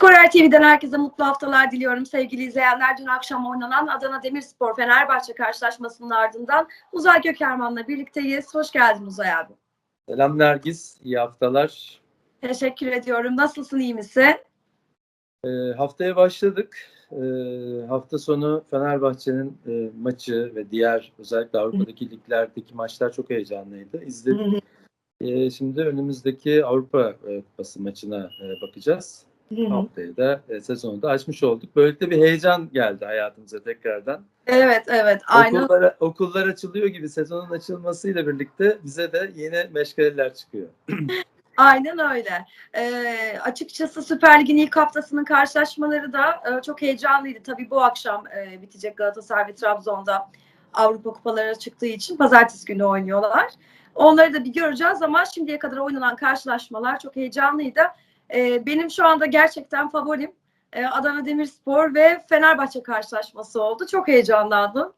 Skorer TV'den herkese mutlu haftalar diliyorum sevgili izleyenler. Dün akşam oynanan Adana Demirspor Fenerbahçe karşılaşmasının ardından Uzay Gökerman'la birlikteyiz. Hoş geldin Uzay abi. Selam Nergis, iyi haftalar. Teşekkür ediyorum. Nasılsın, iyi misin? Ee, haftaya başladık. Ee, hafta sonu Fenerbahçe'nin e, maçı ve diğer özellikle Avrupa'daki liglerdeki maçlar çok heyecanlıydı. İzledik. Ee, şimdi önümüzdeki Avrupa e, Kupası maçına e, bakacağız. Haftaya da e, sezonu da açmış olduk. Böylelikle bir heyecan geldi hayatımıza tekrardan. Evet, evet. Aynen. Okullar, okullar açılıyor gibi sezonun açılmasıyla birlikte bize de yeni meşgaleler çıkıyor. Aynen öyle. Ee, açıkçası Süper Lig'in ilk haftasının karşılaşmaları da e, çok heyecanlıydı. Tabii bu akşam e, bitecek Galatasaray ve Trabzon'da Avrupa kupaları çıktığı için pazartesi günü oynuyorlar. Onları da bir göreceğiz ama şimdiye kadar oynanan karşılaşmalar çok heyecanlıydı. Ee, benim şu anda gerçekten favorim e, Adana Demirspor ve Fenerbahçe karşılaşması oldu. Çok heyecanlandım.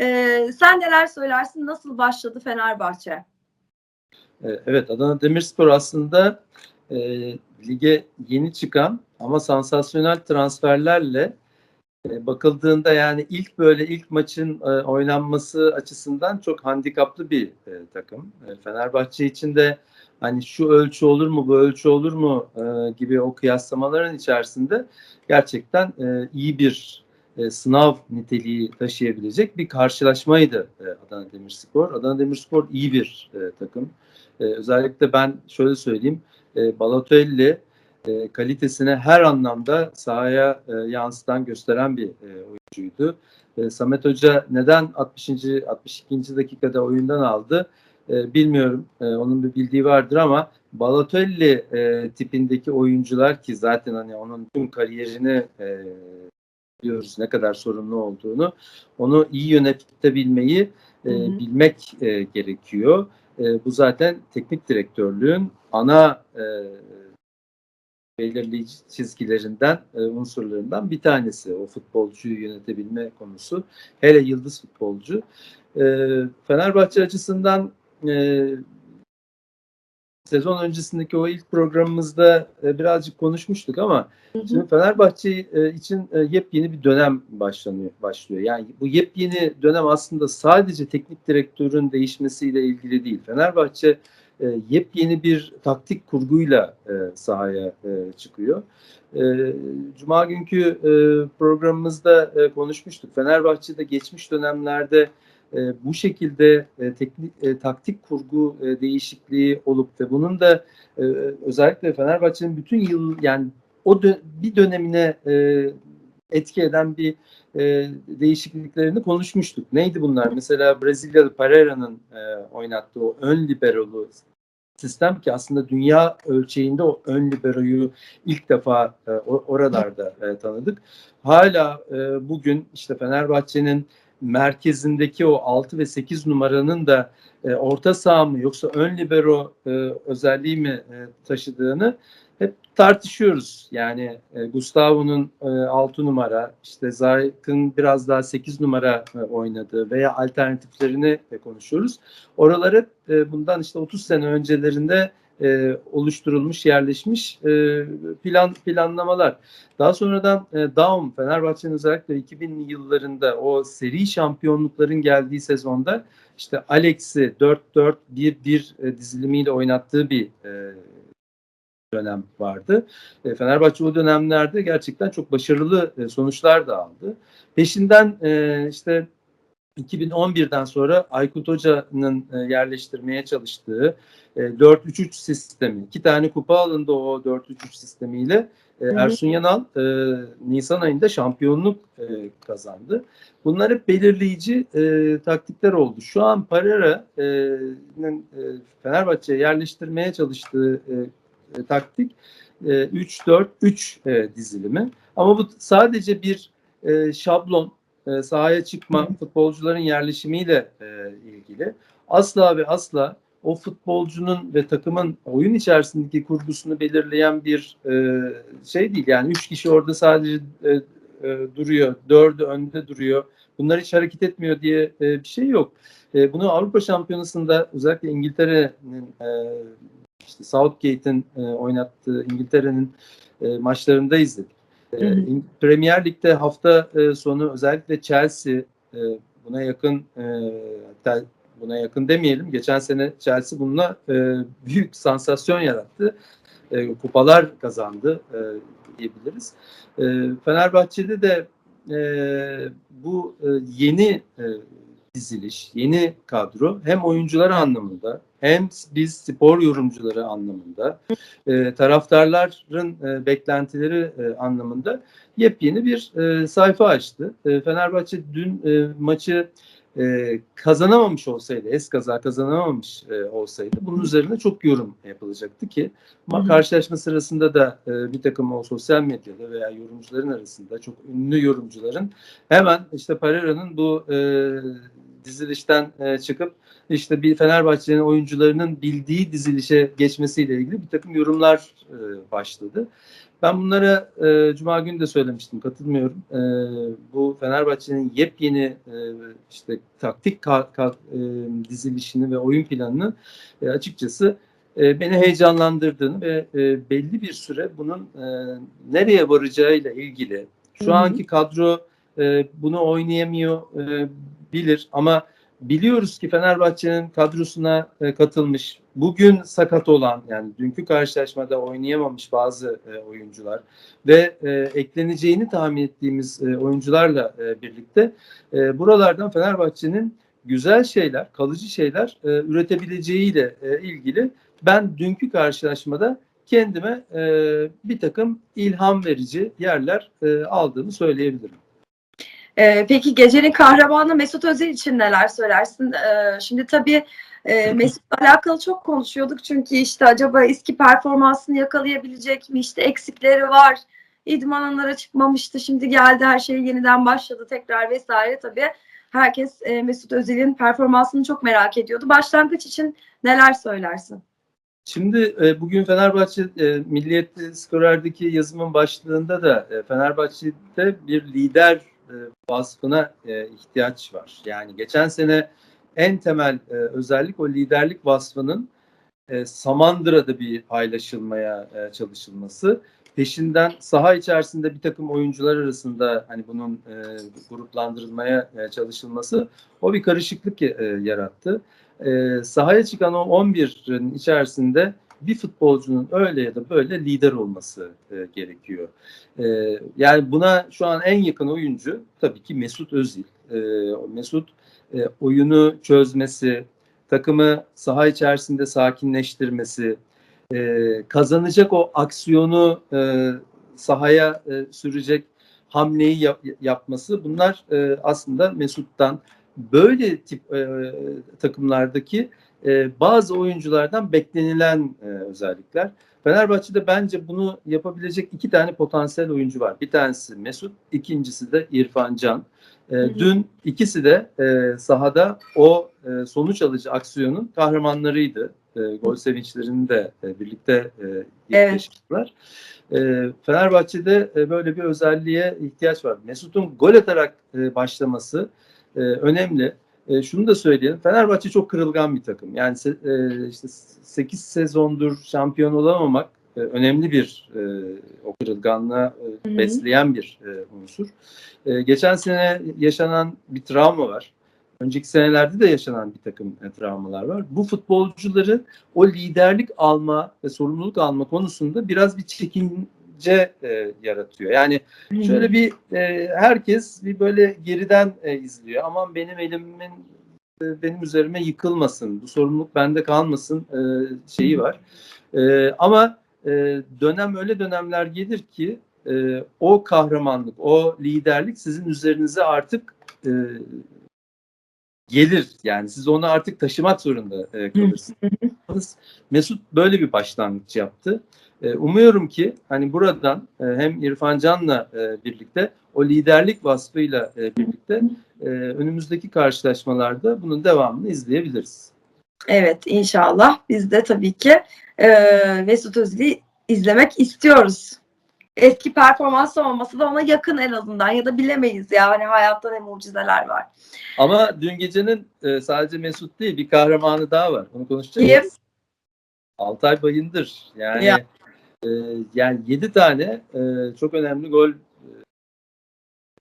Ee, sen neler söylersin? Nasıl başladı Fenerbahçe? Ee, Evet Adana Demirspor aslında e, lige yeni çıkan ama sansasyonel transferlerle e, bakıldığında yani ilk böyle ilk maçın e, oynanması açısından çok handikaplı bir e, takım. E, Fenerbahçe için de hani şu ölçü olur mu bu ölçü olur mu e, gibi o kıyaslamaların içerisinde gerçekten e, iyi bir e, sınav niteliği taşıyabilecek bir karşılaşmaydı e, Adana Demirspor. Adana Demirspor iyi bir e, takım. Ee, özellikle ben şöyle söyleyeyim, e, Balotelli e, kalitesine her anlamda sahaya e, yansıtan, gösteren bir e, oyuncuydu. E, Samet Hoca neden 60. 62. dakikada oyundan aldı e, bilmiyorum. E, onun bir bildiği vardır ama Balotelli e, tipindeki oyuncular ki zaten hani onun tüm kariyerini e, biliyoruz ne kadar sorunlu olduğunu, onu iyi yönetebilmeyi e, Hı hı. bilmek e, gerekiyor. E, bu zaten teknik direktörlüğün ana e, belirleyici çizgilerinden, e, unsurlarından bir tanesi. O futbolcuyu yönetebilme konusu. Hele yıldız futbolcu. E, Fenerbahçe açısından e, sezon öncesindeki o ilk programımızda e, birazcık konuşmuştuk ama Şimdi Fenerbahçe e, için e, yepyeni bir dönem başlanıyor başlıyor. Yani bu yepyeni dönem aslında sadece teknik direktörün değişmesiyle ilgili değil. Fenerbahçe e, yepyeni bir taktik kurguyla e, sahaya e, çıkıyor. E, Cuma günkü e, programımızda e, konuşmuştuk. Fenerbahçe'de geçmiş dönemlerde e, bu şekilde e, teknik e, taktik kurgu e, değişikliği olup ve bunun da e, özellikle Fenerbahçe'nin bütün yıl yani o dö- bir dönemine e, etki eden bir e, değişikliklerini konuşmuştuk. Neydi bunlar? Mesela Brezilyalı Pereira'nın e, oynattığı o ön liberolu sistem ki aslında dünya ölçeğinde o ön liberoyu ilk defa e, oralarda e, tanıdık. Hala e, bugün işte Fenerbahçe'nin merkezindeki o 6 ve 8 numaranın da e, orta saha mı yoksa ön libero e, özelliği mi e, taşıdığını hep tartışıyoruz. Yani e, Gustavo'nun e, 6 numara, işte Zayt'ın biraz daha 8 numara e, oynadığı veya alternatiflerini e, konuşuyoruz. Oraları e, bundan işte 30 sene öncelerinde e, oluşturulmuş, yerleşmiş e, plan planlamalar. Daha sonradan e, Daum, Fenerbahçe'nin özellikle 2000'li yıllarında o seri şampiyonlukların geldiği sezonda işte Alex'i 4-4-1-1 e, dizilimiyle oynattığı bir e, dönem vardı. E, Fenerbahçe o dönemlerde gerçekten çok başarılı e, sonuçlar da aldı. Peşinden e, işte 2011'den sonra Aykut Hoca'nın e, yerleştirmeye çalıştığı e, 4-3-3 sistemi. iki tane kupa alındı o 4-3-3 sistemiyle. E. Ersun Yanal e, Nisan ayında şampiyonluk e, kazandı. Bunlar hep belirleyici e, taktikler oldu. Şu an Pereira'nın e, Fenerbahçe'ye yerleştirmeye çalıştığı e, e, taktik e, 3-4-3 e, dizilimi. Ama bu sadece bir e, şablon e, sahaya çıkma futbolcuların yerleşimiyle e, ilgili. Asla ve asla o futbolcunun ve takımın oyun içerisindeki kurgusunu belirleyen bir e, şey değil. Yani üç kişi orada sadece e, e, duruyor, dördü önde duruyor. Bunlar hiç hareket etmiyor diye e, bir şey yok. E, bunu Avrupa Şampiyonası'nda özellikle İngiltere'nin e, işte Southgate'in e, oynattığı İngiltere'nin e, maçlarında izledik. E, Hı hı. İng- Premier Lig'de hafta e, sonu özellikle Chelsea e, buna yakın e, hatta buna yakın demeyelim. Geçen sene Chelsea bununla e, büyük sansasyon yarattı. E, kupalar kazandı e, diyebiliriz. E, Fenerbahçe'de de e, bu e, yeni e, diziliş, yeni kadro hem oyuncular anlamında hem biz spor yorumcuları anlamında e, taraftarların e, beklentileri e, anlamında yepyeni bir e, sayfa açtı. E, Fenerbahçe dün e, maçı e, kazanamamış olsaydı, es kaza kazanamamış e, olsaydı bunun üzerine çok yorum yapılacaktı ki Hı hı. karşılaşma sırasında da e, bir takım o sosyal medyada veya yorumcuların arasında çok ünlü yorumcuların hemen işte Pereira'nın bu e, dizilişten e, çıkıp işte bir Fenerbahçe'nin oyuncularının bildiği dizilişe geçmesiyle ilgili bir takım yorumlar e, başladı. Ben bunlara e, Cuma günü de söylemiştim, katılmıyorum. E, bu Fenerbahçe'nin yepyeni e, işte taktik ka- ka- e, dizilişini ve oyun planını e, açıkçası e, beni heyecanlandırdığını ve e, belli bir süre bunun e, nereye varacağıyla ilgili şu hı. anki kadro e, bunu oynayamıyor e, bilir ama biliyoruz ki Fenerbahçe'nin kadrosuna e, katılmış bugün sakat olan yani dünkü karşılaşmada oynayamamış bazı e, oyuncular ve e, ekleneceğini tahmin ettiğimiz e, oyuncularla e, birlikte e, buralardan Fenerbahçe'nin güzel şeyler, kalıcı şeyler e, üretebileceğiyle e, ilgili ben dünkü karşılaşmada kendime e, bir takım ilham verici yerler e, aldığımı söyleyebilirim. Ee, peki gecenin kahramanı Mesut Özil için neler söylersin? Ee, şimdi tabii e, Mesut'la alakalı çok konuşuyorduk çünkü işte acaba eski performansını yakalayabilecek mi? İşte eksikleri var. İdmanlara çıkmamıştı. Şimdi geldi her şey yeniden başladı tekrar vesaire tabii. Herkes e, Mesut Özil'in performansını çok merak ediyordu. Başlangıç için neler söylersin? Şimdi e, bugün Fenerbahçe e, Milliyetli Skorer'deki yazımın başlığında da e, Fenerbahçe'de bir lider e, vasfına e, ihtiyaç var. Yani geçen sene en temel e, özellik o liderlik vasfının e, Samandıra'da bir paylaşılmaya çalışılması. Peşinden saha içerisinde bir takım oyuncular arasında hani bunun gruplandırılmaya çalışılması o bir karışıklık yarattı. Sahaya çıkan o 11'in içerisinde bir futbolcunun öyle ya da böyle lider olması e, gerekiyor. E, yani buna şu an en yakın oyuncu tabii ki Mesut Özil. E, Mesut e, oyunu çözmesi, takımı saha içerisinde sakinleştirmesi, e, kazanacak o aksiyonu e, sahaya e, sürecek hamleyi yap- yapması bunlar e, aslında Mesut'tan böyle tip e, takımlardaki e, bazı oyunculardan beklenilen e, özellikler. Fenerbahçe'de bence bunu yapabilecek iki tane potansiyel oyuncu var. Bir tanesi Mesut, ikincisi de İrfan Can. E, dün ikisi de e, sahada o e, sonuç alıcı aksiyonun kahramanlarıydı. E, gol sevinçlerini de e, birlikte e, Evet. yaşadılar. E, Fenerbahçe'de e, böyle bir özelliğe ihtiyaç var. Mesut'un gol atarak e, başlaması e, önemli. E, şunu da söyleyelim. Fenerbahçe çok kırılgan bir takım. Yani e, işte 8 sezondur şampiyon olamamak e, önemli bir e, o kırılganlığı e, besleyen bir e, unsur. E, geçen sene yaşanan bir travma var. Önceki senelerde de yaşanan bir takım e, travmalar var. Bu futbolcuları o liderlik alma ve sorumluluk alma konusunda biraz bir çekince e, yaratıyor. Yani Şöyle bir e, herkes bir böyle geriden e, izliyor. Aman benim elimin e, benim üzerime yıkılmasın, bu sorumluluk bende kalmasın e, şeyi var. E, ama e, dönem öyle dönemler gelir ki e, o kahramanlık, o liderlik sizin üzerinize artık e, gelir. Yani siz onu artık taşımak zorunda e, kalırsınız. Mesut böyle bir başlangıç yaptı. E, umuyorum ki hani buradan e, hem İrfan Can'la e, birlikte o liderlik vasfıyla birlikte önümüzdeki karşılaşmalarda bunun devamını izleyebiliriz. Evet inşallah biz de tabii ki Mesut Özil'i izlemek istiyoruz. Eski performans olması da ona yakın en azından ya da bilemeyiz yani hayatta ne mucizeler var. Ama dün gecenin e, sadece Mesut değil bir kahramanı daha var. Onu konuşacağız. Kim? Altay Bayındır. Yani Ya. E, yani 7 tane e, çok önemli gol e,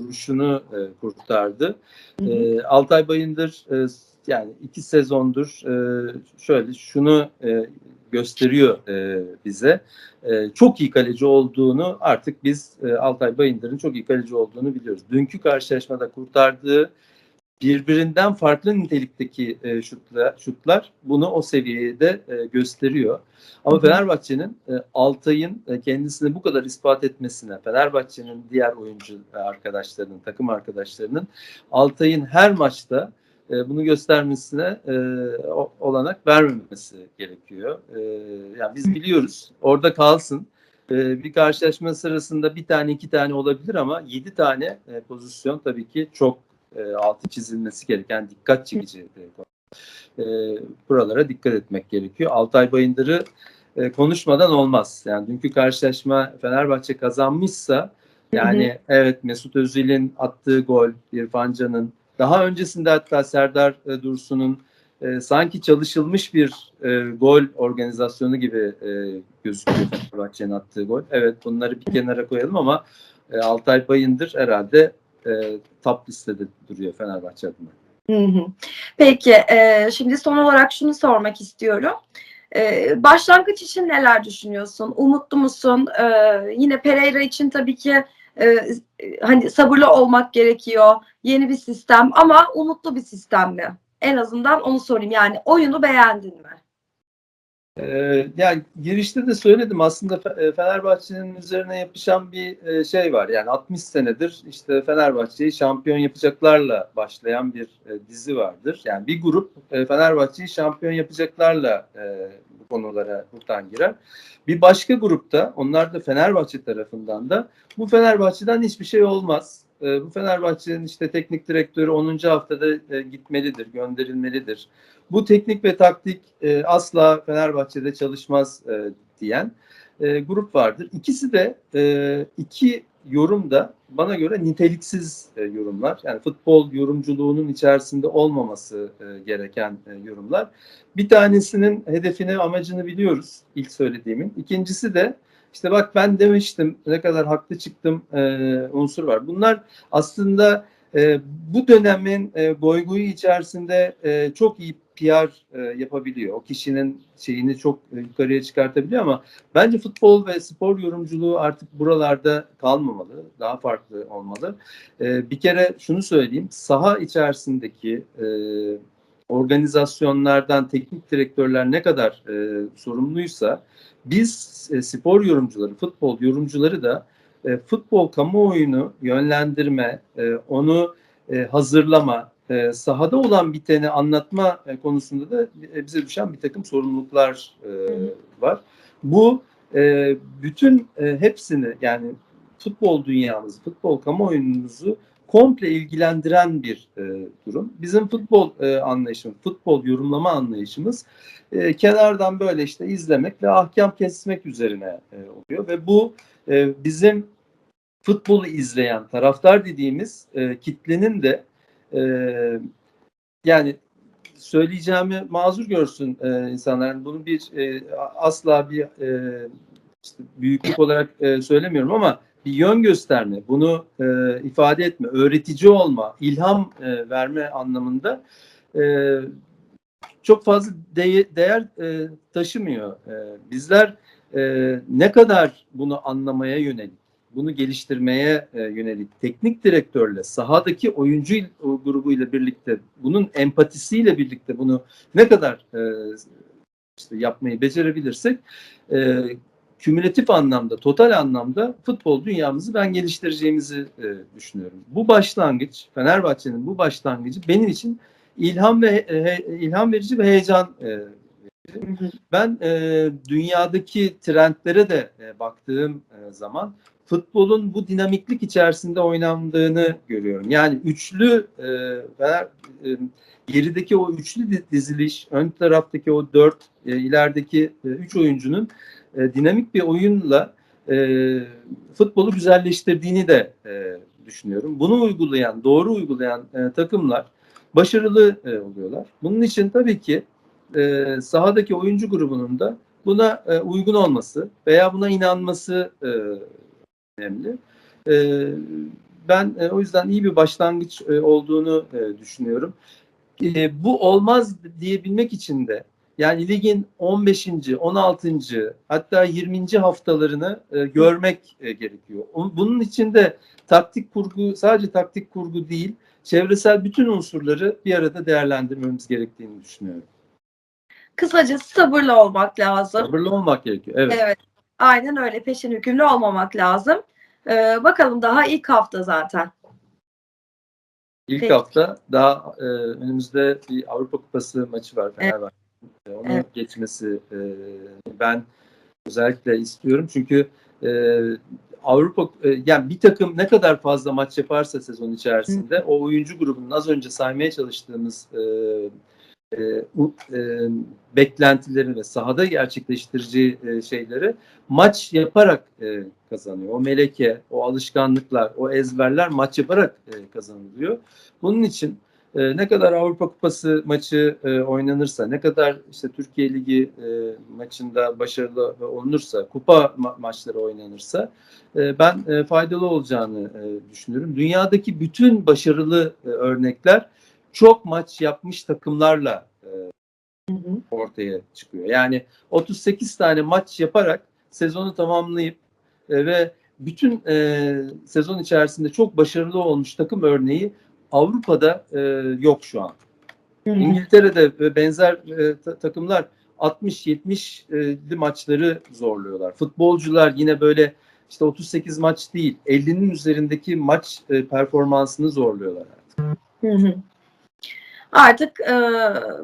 vuruşunu e, kurtardı. Hı hı. E, Altay Bayındır e, yani iki sezondur e, şöyle şunu e, gösteriyor e, bize. E, çok iyi kaleci olduğunu artık biz e, Altay Bayındır'ın çok iyi kaleci olduğunu biliyoruz. Dünkü karşılaşmada kurtardığı birbirinden farklı nitelikteki e, şutlar, şutlar bunu o seviyede e, gösteriyor. Ama. Fenerbahçe'nin e, Altay'ın e, kendisini bu kadar ispat etmesine, Fenerbahçe'nin diğer oyuncu e, arkadaşlarının, takım arkadaşlarının Altay'ın her maçta e, bunu göstermesine e, olanak vermemesi gerekiyor. E, yani biz biliyoruz orada kalsın. E, bir karşılaşma sırasında bir tane iki tane olabilir ama yedi tane e, pozisyon tabii ki çok e, altı çizilmesi gereken dikkat çekici e, buralara dikkat etmek gerekiyor. Altay Bayındır'ı e, konuşmadan olmaz. Yani dünkü karşılaşma Fenerbahçe kazanmışsa yani evet Mesut Özil'in attığı gol, İrfan Can'ın daha öncesinde hatta Serdar e, Dursun'un e, sanki çalışılmış bir e, gol organizasyonu gibi e, gözüküyor Fenerbahçe'nin attığı gol. Evet bunları bir kenara koyalım ama e, Altay Bayındır herhalde e, top listede duruyor Fenerbahçe adına. Hı hı. Peki, e, şimdi son olarak şunu sormak istiyorum. E, başlangıç için neler düşünüyorsun? Umutlu musun? E, yine Pereira için tabii ki e, hani sabırlı olmak gerekiyor. Yeni bir sistem ama umutlu bir sistem mi? En azından onu sorayım. Yani oyunu beğendin mi? Ee, yani girişte de söyledim aslında e, Fenerbahçe'nin üzerine yapışan bir e, şey var. Yani 60 senedir işte Fenerbahçe'yi şampiyon yapacaklarla başlayan bir e, dizi vardır. Yani bir grup Fenerbahçe'yi şampiyon yapacaklarla bu konulara buradan girer. Bir başka grupta onlar da Fenerbahçe tarafından da bu Fenerbahçe'den hiçbir şey olmaz. E, bu Fenerbahçe'nin işte teknik direktörü 10. haftada e, gitmelidir, gönderilmelidir bu teknik ve taktik e, asla Fenerbahçe'de çalışmaz e, diyen grup vardır. İkisi de iki yorum da bana göre niteliksiz yorumlar. Yani futbol yorumculuğunun içerisinde olmaması gereken yorumlar. Bir tanesinin hedefini, amacını biliyoruz ilk söylediğimin. İkincisi de işte bak ben demiştim ne kadar haklı çıktım e, unsur var. Bunlar aslında e, bu dönemin e, goygoyu içerisinde e, çok iyi PR e, yapabiliyor. O kişinin şeyini çok e, yukarıya çıkartabiliyor ama bence futbol ve spor yorumculuğu artık buralarda kalmamalı. Daha farklı olmalı. E, bir kere şunu söyleyeyim. Saha içerisindeki e, organizasyonlardan teknik direktörler ne kadar e, sorumluysa biz e, spor yorumcuları, futbol yorumcuları da e, futbol kamuoyunu yönlendirme, e, onu e, hazırlama, e, sahada olan biteni anlatma e, konusunda da e, bize düşen bir takım sorumluluklar e, var. Bu e, bütün e, hepsini yani futbol dünyamızı, futbol kamuoyumuzu komple ilgilendiren bir e, durum. Bizim futbol e, anlayışımız, futbol yorumlama anlayışımız e, kenardan böyle işte izlemek ve ahkam kesmek üzerine e, oluyor ve bu e, bizim futbolu izleyen taraftar dediğimiz e, kitlenin de e, yani söyleyeceğimi mazur görsün e, insanlar. Yani bunu bir e, asla bir e, işte büyüklük olarak e, söylemiyorum ama bir yön gösterme, bunu e, ifade etme, öğretici olma, ilham e, verme anlamında e, çok fazla de- değer e, taşımıyor. E, bizler e, ne kadar bunu anlamaya yönelik, bunu geliştirmeye e, yönelik teknik direktörle, sahadaki oyuncu grubuyla birlikte, bunun empatisiyle birlikte bunu ne kadar e, işte yapmayı becerebilirsek e, kümülatif anlamda, total anlamda futbol dünyamızı ben geliştireceğimizi e, düşünüyorum. Bu başlangıç, Fenerbahçe'nin bu başlangıcı benim için ilham ve he- ilham verici ve heyecan e, ben e, dünyadaki trendlere de e, baktığım e, zaman futbolun bu dinamiklik içerisinde oynandığını görüyorum. Yani üçlü e, Fener, e, gerideki o üçlü di- diziliş, ön taraftaki o dört, e, ilerideki e, üç oyuncunun e, dinamik bir oyunla e, futbolu güzelleştirdiğini de e, düşünüyorum. Bunu uygulayan, doğru uygulayan e, takımlar başarılı e, oluyorlar. Bunun için tabii ki e, sahadaki oyuncu grubunun da buna e, uygun olması veya buna inanması e, önemli. E, ben e, o yüzden iyi bir başlangıç e, olduğunu e, düşünüyorum. E, bu olmaz diyebilmek için de yani ligin 15. 16. hatta 20. haftalarını e, görmek e, gerekiyor. Bunun için de taktik kurgu sadece taktik kurgu değil, çevresel bütün unsurları bir arada değerlendirmemiz gerektiğini düşünüyorum. Kısacası sabırlı olmak lazım. Sabırlı olmak gerekiyor. Evet. Evet. Aynen öyle. Peşin hükümlü olmamak lazım. Ee, bakalım daha ilk hafta zaten. İlk Peki. hafta daha e, önümüzde bir Avrupa Kupası maçı var Fenerbahçe. Onu Evet. geçmesi e, ben özellikle istiyorum çünkü e, Avrupa e, yani bir takım ne kadar fazla maç yaparsa sezon içerisinde o oyuncu grubunun az önce saymaya çalıştığımız e, e, u- e, beklentilerini ve sahada gerçekleştireceği e, şeyleri maç yaparak e, kazanıyor. O meleke, o alışkanlıklar, o ezberler maç yaparak e, kazanılıyor. Bunun için e, ne kadar Avrupa Kupası maçı e, oynanırsa, ne kadar işte Türkiye Ligi e, maçında başarılı olunursa, kupa ma- maçları oynanırsa e, ben e, faydalı olacağını e, düşünüyorum. Dünyadaki bütün başarılı e, örnekler çok maç yapmış takımlarla e, ortaya çıkıyor. Yani 38 tane maç yaparak sezonu tamamlayıp e, ve bütün e, sezon içerisinde çok başarılı olmuş takım örneği Avrupa'da e, yok şu an. İngiltere'de ve benzer e, ta- takımlar 60-70'li maçları zorluyorlar. Futbolcular yine böyle işte 38 maç değil 50'nin üzerindeki maç e, performansını zorluyorlar. Hı hı. Artık e,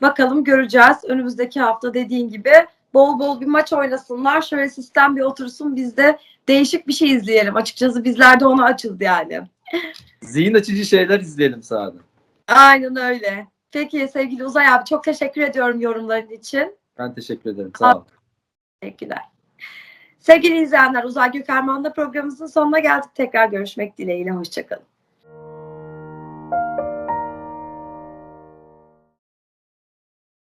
bakalım göreceğiz. Önümüzdeki hafta dediğin gibi bol bol bir maç oynasınlar. Şöyle sistem bir otursun. Biz de değişik bir şey izleyelim. Açıkçası bizler de ona açız yani. Zihin açıcı şeyler izleyelim sahada. Aynen öyle. Peki sevgili Uzay abi çok teşekkür ediyorum yorumların için. Ben teşekkür ederim. Sağ olun. Teşekkürler. Sevgili izleyenler Uzay Gökerman'da programımızın sonuna geldik. Tekrar görüşmek dileğiyle. Hoşçakalın.